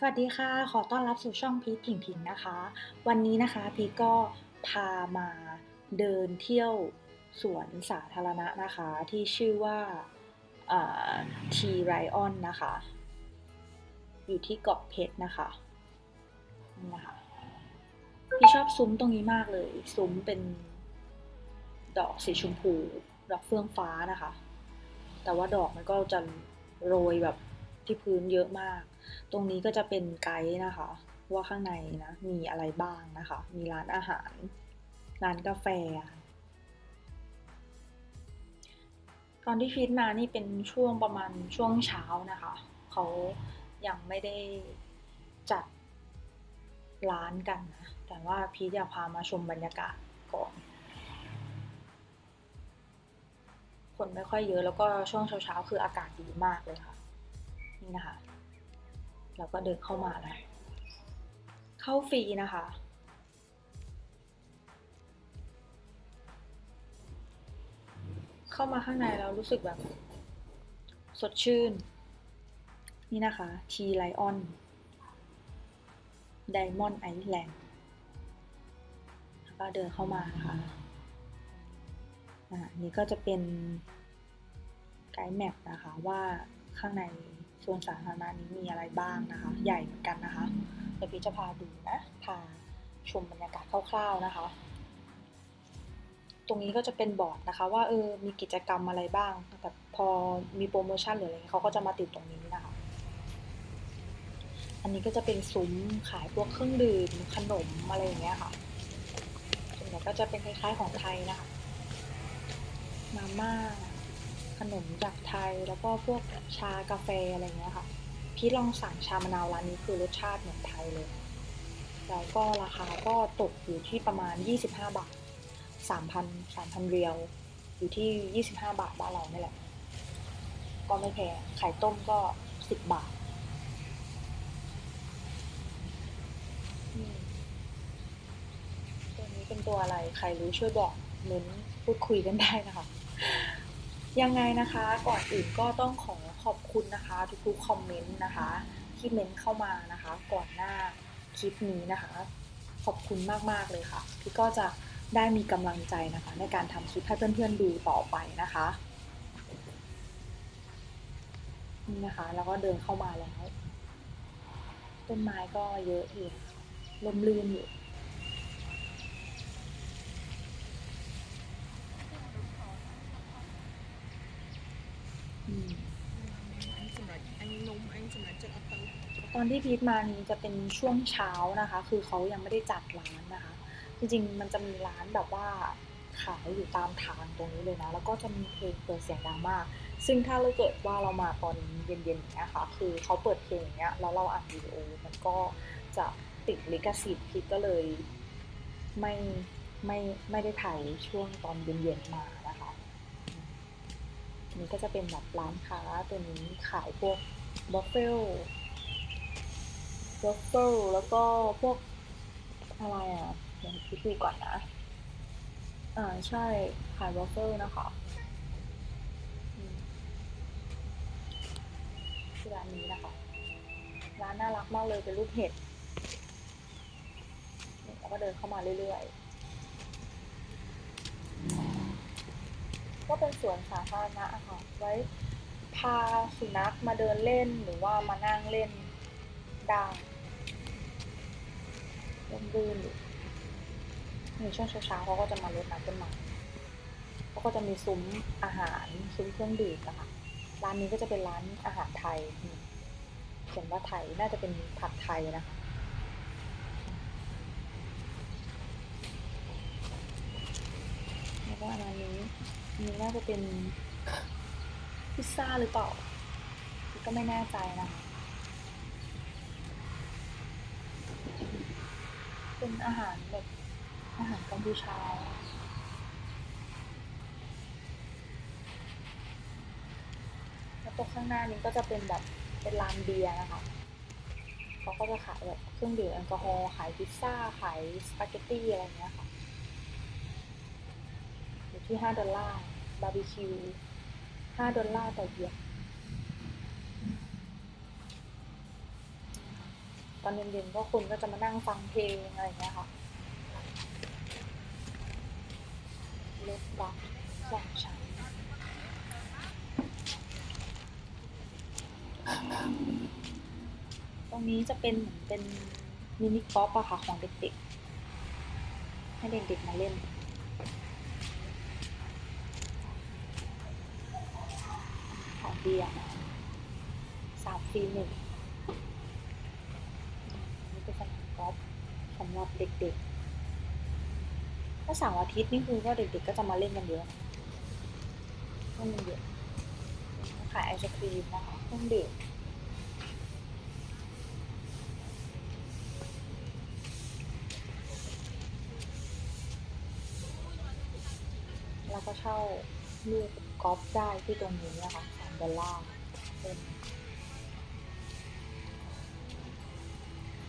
สวัสดีค่ะ ขอต้อนรับสู่ช่องพีทผิงผิงนะคะ วันนี้นะคะพีทก็พามาเดินเที่ยวสวนสาธารณะนะคะ ที่ชื่อว่าทีไรออนนะคะ อยู่ที่เกาะเพชรนะคะนี่นะคะพี่ชอบซุ้มตรงนี้มากเลย ซุ้มเป็นดอกสีชมพู ดอกเฟื่องฟ้านะคะ แต่ว่าดอกมันก็จะโรยแบบ ที่พื้นเยอะมาก ตรงนี้ก็จะเป็นไกด์นะคะ ว่าข้างในนะมีอะไรบ้างนะคะ มีร้านอาหาร ร้านกาแฟ ตอนที่ฟีดมานี่เป็นช่วงประมาณช่วงเช้านะคะ เขายังไม่ได้จัดร้านกันนะ แต่ว่าพีทอยากพามาชมบรรยากาศก่อนคนไม่ค่อยเยอะแล้วก็ช่วงเช้าๆคืออากาศดีมากเลยค่ะ นี่นะคะ แล้วก็เดินเข้ามาแล้วเข้าฟรีนะคะ เข้ามาข้างในแล้วรู้สึกแบบ สดชื่น นี่นะคะทีไลออนไดมอนด์ไอแลนด์แล้วก็เดินเข้ามานะคะอ่านี่ก็จะเป็นไกด์แมปนะคะว่าข้างใน ส่วนสาธารณะนี้มีอะไรบ้างนะคะ ใหญ่เหมือนกันนะคะเดี๋ยวพี่จะพาดูนะพาชมบรรยากาศคร่าวๆนะคะ ตรงนี้ก็จะเป็นบอร์ดนะคะ ว่าเออมีกิจกรรมอะไรบ้าง แต่พอมีโปรโมชั่นหรืออะไรเขาก็จะมาติดตรงนี้นะคะ อันนี้ก็จะเป็นซุ้มขายพวกเครื่องดื่มขนมอะไรอย่างเงี้ยค่ะส่วนใหญ่ก็จะเป็นคล้ายๆของไทยนะคะมาม่า ขนมจากไทย แล้วก็พวกชากาแฟอะไรเงี้ยค่ะ พี่ลองสั่งชามะนาวร้านนี้คือรสชาติเหมือนไทยเลย แล้วก็ราคาก็ตกอยู่ที่ประมาณ 25 บาท 3,000 3,000 เรียว อยู่ที่ 25 บาทบ้านเราเนี่แหละ ก็ไม่แพง ไข่ต้มก็ 10 บาทตัวนี้เป็นตัวอะไร ใครรู้ช่วยบอกเม้นพูดคุยกันได้นะคะ ยังไงนะคะก่อนอื่นก็ต้องขอขอบคุณนะคะ ทุกๆคอมเมนต์นะคะ ที่เม้นเข้ามานะคะ ก่อนหน้าคลิปนี้นะคะ ขอบคุณมากๆเลยค่ะพี่ก็จะได้มีกำลังใจนะคะ ในการทำคลิปให้เพื่อนๆดูต่อไปนะคะนี่นะคะ แล้วก็เดินเข้ามาแล้วต้นไม้ก็เยอะอยู่ลมลื่นอยู่ อนที่พีทมานี้จะเป็นช่วงเช้านะคะ คือเขายังไม่ได้จัดร้านนะคะ จริงๆมันจะมีร้านแบบว่าขายอยู่ตามทางตรงนี้เลยนะ แล้วก็จะมีเพลงเปิดเสียงดังมาก ซึ่งถ้าเราเกิดว่าเรามาตอนเย็นๆอย่างเงี้ยค่ะ คือเขาเปิดเพลงอย่างเงี้ย แล้วเราอัดวิดีโอ มันก็จะติดลิขสิทธิ์พีทก็เลยไม่ไม่ไม่ได้ถ่ายช่วงตอนเย็นๆมานะคะนนี้ก็จะเป็นแบบร้านค้าตัวนี้ขายพวกบัฟเฟล วัฟเฟิลแล้วก็พวกอะไรอะเดี๋ยวคิดดูก่อนนะ อ่าใช่ขายวัฟเฟิลนะคะอืมร้านนี้นะคะ ร้านน่ารักมากเลยเป็นรูปเห็ดนี่แล้วก็เดินเข้ามาเรื่อยๆ ก็เป็นสวนสาธารณะอะค่ะ ไว้พาสุนัขมาเดินเล่นหรือว่ามานั่งเล่น ได้ร่มรื่นอยู่ในช่วงเช้าๆเขาก็จะมารดน้ำต้นไม้เขาก็จะมีซุ้มอาหารซุ้มเครื่องดื่มนะคะร้านนี้ก็จะเป็นร้านอาหารไทยเขียนว่าไทยน่าจะเป็นผัดไทยนะคะแล้วก็อันนี้นนี้น่าจะเป็นพิซซ่าหรือเปล่าก็ไม่แน่ใจนะคะ เป็นอาหารแบบอาหารกัมพูชาแล้วตรงข้างหน้านี้ก็จะเป็นแบบเป็นร้านเบียร์นะคะเขาก็จะขายแบบเครื่องดื่มแอลกอฮอล์ขายพิซซ่าขายสปาเกตตี้อะไรอย่างเงี้ยค่ะอยู่ที่ห้าดอลลาร์บาร์บีคิวห้าดอลลาร์ต่อเหยีย ตอนเย็นๆก็คนก็จะมานั่งฟังเพลงอะไรอย่างเงี้ยค่ะรถบัสสองชั้นตรงนี้จะเป็นเหมือนเป็นมินิกอล์ฟอะค่ะของเด็กๆ ให้เด็กๆมาเล่นของเบียร์สามฟรีหนึ่งนี่เป็นสนามกอล์ฟสำหรับเด็กๆ ถ้าเสาร์อาทิตย์นี่คือก็เด็กๆก็จะมาเล่นกันเยอะนะเล่นกันเยอะขายไอศครีมนะคะเครื่องดื่มแล้วก็เช่าลูกกอล์ฟได้ที่ตรงนี้นะคะสามดอลลาร์เป็น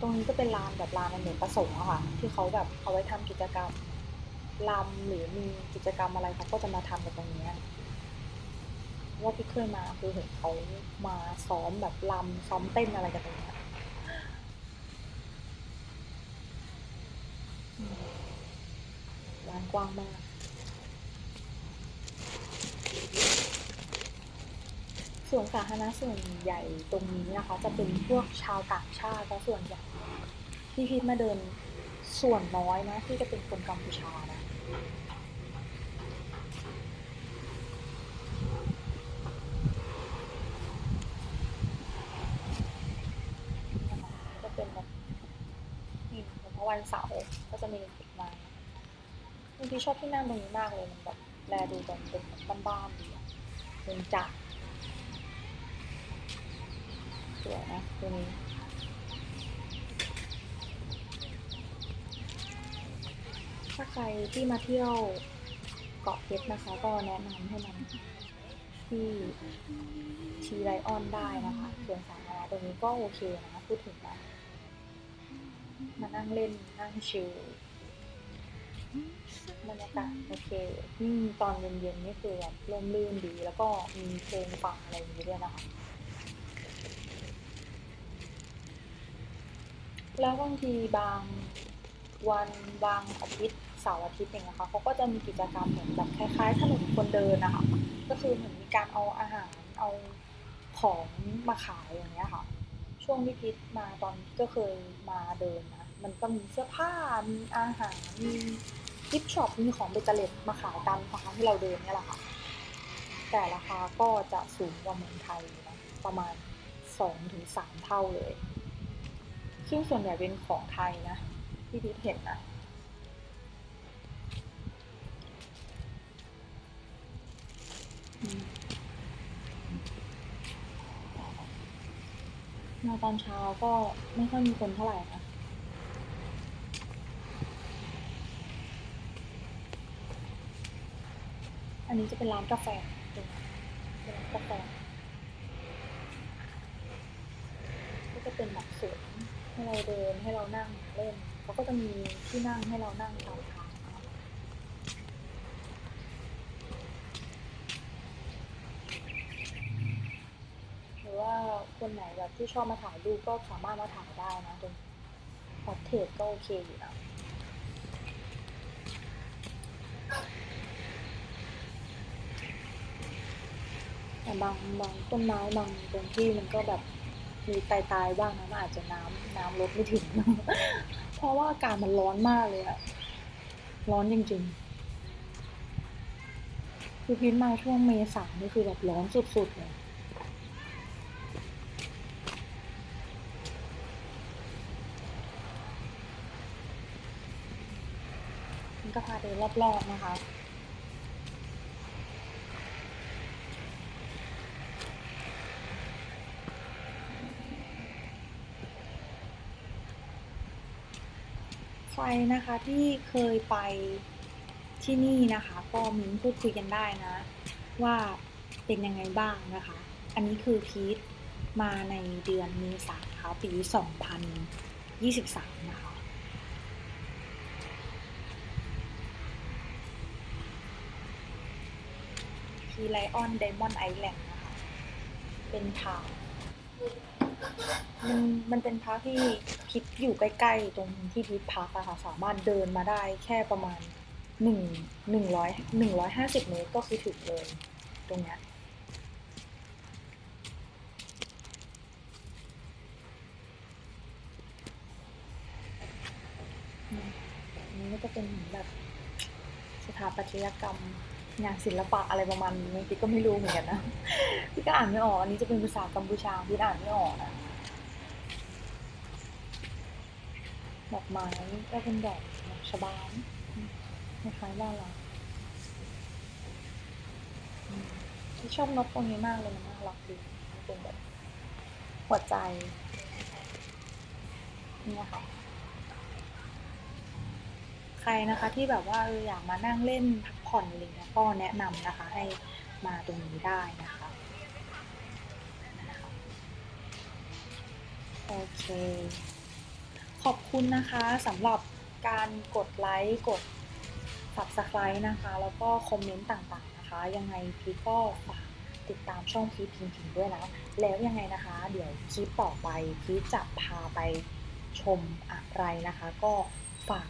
ตรงนี้ก็เป็นลานแบบลานอเนกประสงค์อะค่ะ ที่เขาแบบเอาไว้ทำกิจกรรมลำหรือมีกิจกรรมอะไรเขาก็จะมาทำกันตรงเนี้ยว่าที่เคยมาคือเห็นเขามาซ้อมแบบลำซ้อมเต้นอะไรกันตรงเนี้ยอืมร้านกว้างมาก ส่วนสาธารณะส่วนใหญ่ตรงนี้นะคะ จะเป็นพวกชาวต่างชาติซะส่วนใหญ่ที่พิดมาเดินส่วนน้อยนะที่จะเป็นคนกัมพูชานะก็เป็นแบบนี่เพราะวันเสาร์ก็จะมีเด็กมาบางทีชอบที่นั่งตรงนี้มากเลยมันแบบแลดูแบบเป็นบ้านๆดีเป็นจักร สวยนะตัวนี้ถ้าใครที่มาเที่ยวเกาะเพชรนะคะ ก็แนะนำให้มันที่ชีไลออนได้นะคะส่วนสาธารณะตรงนี้ก็โอเคนะพูดถึงนะมานั่งเล่นนั่งชิลบรรยากาศโอเคยิ่งตอนเย็นๆนี่คือแบบร่มรื่นดี แล้วก็มีเพลงฟังอะไรอย่างนี้ด้วยนะคะ แล้วบางทีบางวันบางอาทิตย์เสาร์อาทิตย์อย่างเงี้ยค่ะเขาก็จะมีกิจกรรมเหมือนแบบคล้ายๆถนนคนเดินนะคะก็คือเหมือนมีการเอาอาหารเอาของมาขายอย่างเงี้ยค่ะ ช่วงที่พิษมาตอนก็เคยมาเดินนะมันก็มีเสื้อผ้ามีอาหารมีกิฟช็อปมีของเบเกอร์มาขายตามทางที่เราเดินเนี่ยแหละค่ะ แต่ราคาก็จะสูงกว่าเมืองไทยนะประมาณสองถึงสามเท่าเลย ซึ่งส่วนใหญ่เป็นของไทยนะ ที่พิเห็นนะมาตอนเช้าก็ไม่ค่อยมีคนเท่าไหร่นะอันนี้จะเป็นร้านกาแฟเป็นร้านกาแฟ ก็จะเป็นแบบสวนให้ เราเดินให้เรานั่งเล่นเขาก็จะมีที่นั่งให้เรานั่งตามทางหรือว่าคนไหนแบบที่ชอบมาถ่ายรูปก็สามารถมาถ่ายได้นะตรงพอร์เทรตก็โอเคอยู่นะแต่บางบางต้นไม้บางตรงที่มันก็แบบ มีตายตายบ้างนะมันอาจจะน้ำน้ำลดไม่ถึง เพราะว่าอากาศมันร้อนมากเลยอะร้อนจริงๆ คือพินมาช่วงเมษานี่คือแบบร้อนสุดๆเลยก็พาเดินรอบๆนะคะ นะคะที่เคยไปที่นี่นะคะ ก็มิ้นพูดคุยกันได้นะ ว่าเป็นยังไงบ้างนะคะ อันนี้คือพีทมาในเดือนเมษาค่ะปี 2023 นะคะพีไลออนไดมอนด์ไอแลนด์นะคะ เป็นทาว มันมันเป็นพักที่พิษอยู่ใกล้ๆ ตรงที่พิษพักอะค่ะสามารถเดินมาได้แค่ประมาณหนึ่งหนึ่งร้อยหนึ่งร้อยห้าสิบเมตรก็คือถึงเลย ตรงเนี้ยนนี้ก็จะเป็นเหมือนแบบสถาปัตยกรรม งานศิลปะอะไรประมาณนี้พี่ก็ไม่รู้เหมือนกันนะพี่ก็อ่านไม่ออก อันนี้จะเป็นภาษากัมพูชาพี่อ่านไม่ออกนะดอกไม้ก็เป็นดอกชบาคล้ายๆบ้านเราอืมพี่ชอบนกตรงนี้มากเลยมันน่ารักดีมันเป็นแบบหัวใจนี่ค่ะใครนะคะที่แบบว่าเอออยากมานั่งเล่นพัก ผ่อนอะไรเงี้ยก็แนะนำนะคะให้มาตรงนี้ได้นะคะโอเค ขอบคุณนะคะสำหรับการกดไลค์กด subscribe นะคะ แล้วก็คอมเมนต์ต่างๆนะคะ ยังไงพีทก็ฝากติดตามช่องพีทพิงพิงด้วยนะ แล้วยังไงนะคะ เดี๋ยวคลิปต่อไปพีทจะพาไปชมอะไรนะคะ ก็ฝาก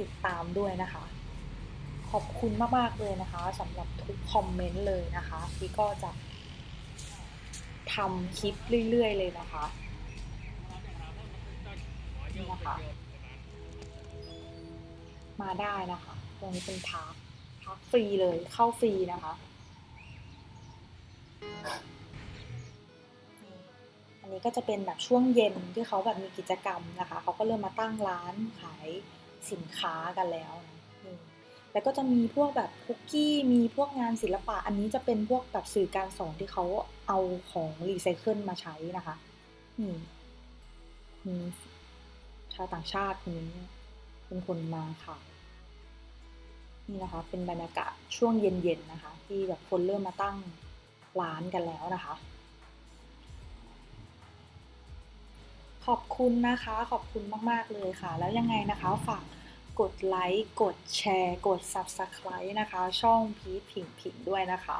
ติดตามด้วยนะคะ ขอบคุณมากๆเลยนะคะสำหรับทุกคอมเมนต์เลยนะคะพีทก็จะทำคลิปเรื่อยๆเลยนะคะนี่นะคะมาได้นะคะ ตรงนี้เป็นพาร์คพาร์คฟรีเลยเข้าฟรีนะคะ อันนี้ก็จะเป็นแบบช่วงเย็นที่เขาแบบมีกิจกรรมนะคะ เขาก็เริ่มมาตั้งร้านขายสินค้ากันแล้วนะ แล้วก็จะมีพวกแบบคุกกี้ มีพวกงานศิลปะ อันนี้จะเป็นพวกแบบสื่อการสอนที่เขาเอาของรีไซเคิลมาใช้นะคะ นี่มีชาวต่างชาตินนี้เป็นคนมาค่ะนี่นะคะ เป็นบรรยากาศช่วงเย็นๆนะคะ ที่แบบคนเริ่มมาตั้งร้านกันแล้วนะคะ ขอบคุณนะคะ ขอบคุณมากๆเลยค่ะ แล้วยังไงนะคะฝาก กดไลค์ กดแชร์ กด Subscribe นะคะ ช่องพีทผิงผิงด้วยนะคะ